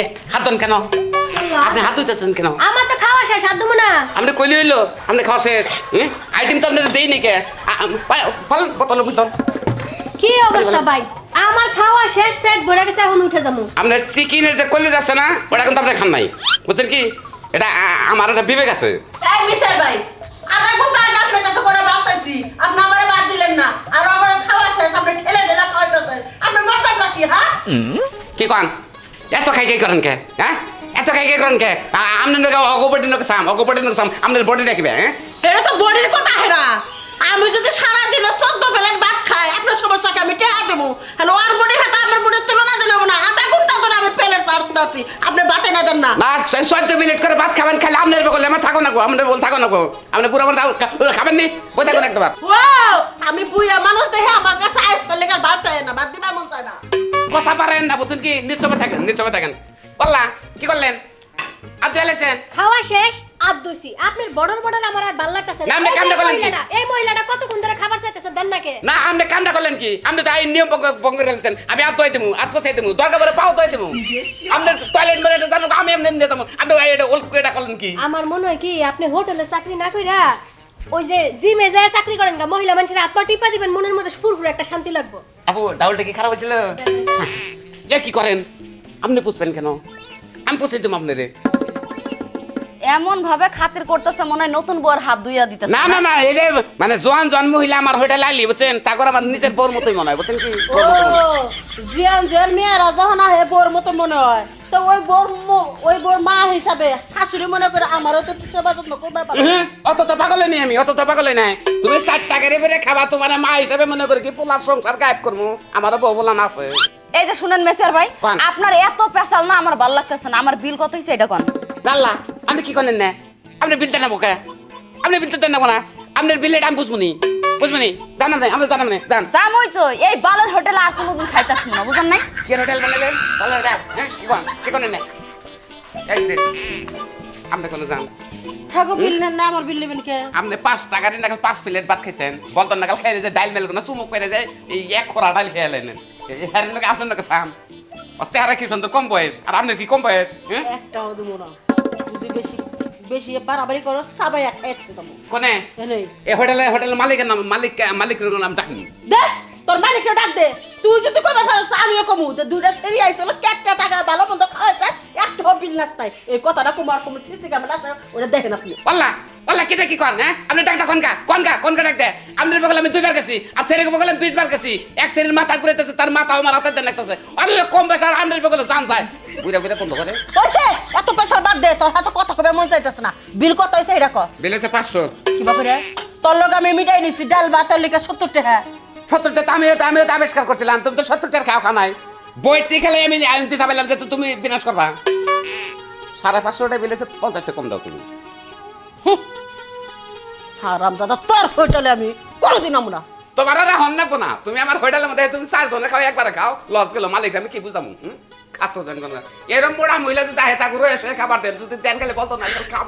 এ হাত কেন? আপনি হাত কেন? আমার তো খাওয়া শেষ আর দেবো না। আপনি কইলি হইল আপনি খাওয়া শেষ আইটেম তো আপনার দেই নি কে ফল বোতল বোতল কি অবস্থা ভাই? আমার খাওয়া শেষ পেট ভরে গেছে এখন উঠে যাব। আপনার চিকেনের যে কলিজ আছে না ওটা কিন্তু আপনি খান নাই। বুঝছেন কি? এটা আমার একটা বিবেক আছে। এই মিশাই ভাই আধা ঘণ্টা আগে আপনার কাছে করে আপনি আমারে বাদ দিলেন না। আর আমার খাওয়া শেষ আপনি ঠেলে খাওয়াইতেছেন। আপনার হ্যাঁ? কি কন? এত খাই খাই করেন কে? হ্যাঁ? এত খাই খাই করেন কে? আপনার অগোপটি নকে সাম অগোপটি নকে সাম আপনার বডি রাখবে হ্যাঁ? এটা তো বডির কথা হেরা। আমি যদি সারাদিনে চোদ্দ প্লেট ভাত খাই আপনার সমস্যাকে আমি টেহা দেবো। হ্যালো আর বডির হাতে আমার বডির তুলনা দিলে না। আধা ঘণ্টা ধরে আমি প্লেট চাটতে আছি। আপনি বাতে না দেন না। চোদ্দ মিনিট করে ভাত খাবেন খালি আপনার বলে আমার থাকো না গো আপনার বল থাকো না গো। আপনি পুরো আমার খাবেন নি? বই থাকুন একবার ও আমি বুইরা মানুষ দেখে আমার কাছে আইস ফেলে ভাত চায় না ভাত দিবার মন চায় না। কথা পারেন না বুঝছেন কি? নিশ্চয় থাকেন নিশ্চয় থাকেন। বললা কি করলেন? আপনি এলেছেন খাওয়া শেষ আর আপনার বড়র বড়র আমার আর ভালো লাগতেছে না, আপনি কামটা করলেন কি? এই মহিলাটা কতক্ষণ ধরে খাবার চাইতেছে দেন নাকে না আপনি কামটা করলেন কি? আপনি তো এই নিয়ম ভঙ্গ- ভঙ্গ করে আমি হাত ধোয়াই দেবো হাত পোছাই দেবো দরকার পরে পাও ধোয়াই দেবো আপনি টয়লেট মেরে জানো আমি এমনি নিয়ে যাব। আপনি এটা ওল্ড এটা করলেন কি? আমার মনে হয় কি আপনি হোটেলে চাকরি না কইরা ওই যে জিমে যায় চাকরি করেন গা মহিলা মানুষের হাত পা টিপা দিবেন মনের মধ্যে ফুরফুরে একটা শান্তি লাগবে। আপু ডাউলটা কি খারাপ হয়েছিল? যে কি করেন? আপনি পুষবেন কেন? আমি পুষে দিতাম আপনাদের এমন ভাবে খাতির করতেছে মনে হয় নতুন বউর হাত ধুইয়া দিতেছে। না না না এই মানে জোয়ান জন্ম হইলে আমার হোটেল আইলি বুঝছেন? তা করে আমার নিজের বোর মতোই মনে হয় বুঝছেন কি? ও। জিয়ান জিয়ান মেয়েরা যখন আহে বোর মতো মনে হয় তো ওই বোর ওই বোর মা হিসাবে শাশুড়ি মনে করে আমারও তো সেবা যত্ন করবার হ্যাঁ, অত তো পাগলে নেই আমি অত তো পাগলে নাই। তুমি চার টাকারে বেড়ে খাবা তোমার মা হিসাবে মনে করে কি পোলার সংসার গায়েব করব আমারও বউ বলা না আছে এই যে শুনেন মেসার ভাই আপনার এত পেশাল না আমার ভালো লাগতেছে না। আমার বিল কত হইছে এটা কোন? জানলা। আপনি কি করেন না? আপনি বিলটা নেব কে? আপনি বিলটা দেন নেব না। আপনার বিলের আমি বুঝব নি। বুঝব নি? জানাম নাই আমরা জানাম নাই জান। জামই তো এই বালের হোটেল আর কোনোদিন খাইতে আসব না বুঝেন নাই? কি হোটেল বানালেন? ভালো হোটেল হ্যাঁ কি করেন কি করেন না? এই যে, আপনি কোনো জান। থাকো বিল নেন না আমার বিল নেবেন কে? আপনি পাঁচ টাকার নাগাল পাঁচ প্লেট ভাত খাইছেন। বলতন নাগাল খাই যে ডাইল মেল কোনো চুমুক পেরে যায় এই এক খোরা ডাইল খেয়ে এলেন এই হ্যারের লোক আপনার চান ও চেহারা কি সুন্দর কম বয়স। আর আপনার কি কম বয়স হ্যাঁ? একটাও দেবো না। যদি বেশি বেশি বাড়াবাড়ি করো সবাই এক এক কোনে? এই হোটেলে হোটেলের মালিকের নাম মালিক মালিকের নাম ডাকেন দে তোর মালিককে ডাক দে। তুই যদি কবে ফেরস আমিও কমু। দুইটা সেরি আইছিল কেটটা টাকা ভালো মন্দ খাওয়াইছে একটা বিল নাস নাই। এই কথাটা কুমার কুমার সিসি ক্যামেরা আছে ওটা দেখেন আপনি। পাল্লা পাল্লা কেটে কি কন হ্যাঁ? আপনি ডাক্তার কনকা? কনকা? কনকা ডাক দে? আপনার বগলে আমি দুইবার গেছি আর সেরে বগলে আমি বিশবার গেছি। এক সেরির মাথা ঘুরেতেছে তার মাথা আমার হাতে দেন লাগতেছে। আরে কম বেশ আর আপনার বগলে জান যায়। বুড়া বুড়া বন্ধ করে। হইছে এত পয়সা বাদ দে তোর হাতে কবে মন চাইতেছে না। বিল কত হইছে এটা কত বেলেছে পাঁচশো। কিবা করে তোর লগে আমি মিটাই নিছি ডাল ভাতের লিখে সত্তর টাকা সত্তরটা তো আমিও তো আমিও তো আবিষ্কার করছিলাম তুমি তো সত্তরটার খাওয়া খাও নাই। বইতে খেলে আমি আমি পেলাম যে তুমি বিনাশ করবা। সাড়ে পাঁচশোটা বেলেছে পঞ্চাশটা কম দাও তুমি। হারাম দাদা তোর হোটেলে আমি কোনোদিন আমু না। তোমার আর হন না না। তুমি আমার হোটেলের মধ্যে তুমি চার জনে খাও একবারে খাও। লস গেল মালিক আমি কি বুঝামু হুম? খাচ্ছ যেন কোনো এরম বড়া মহিলা যদি আহে তাকে রয়ে এসে খাবার দেন যদি দেন গেলে বলতো না খাব।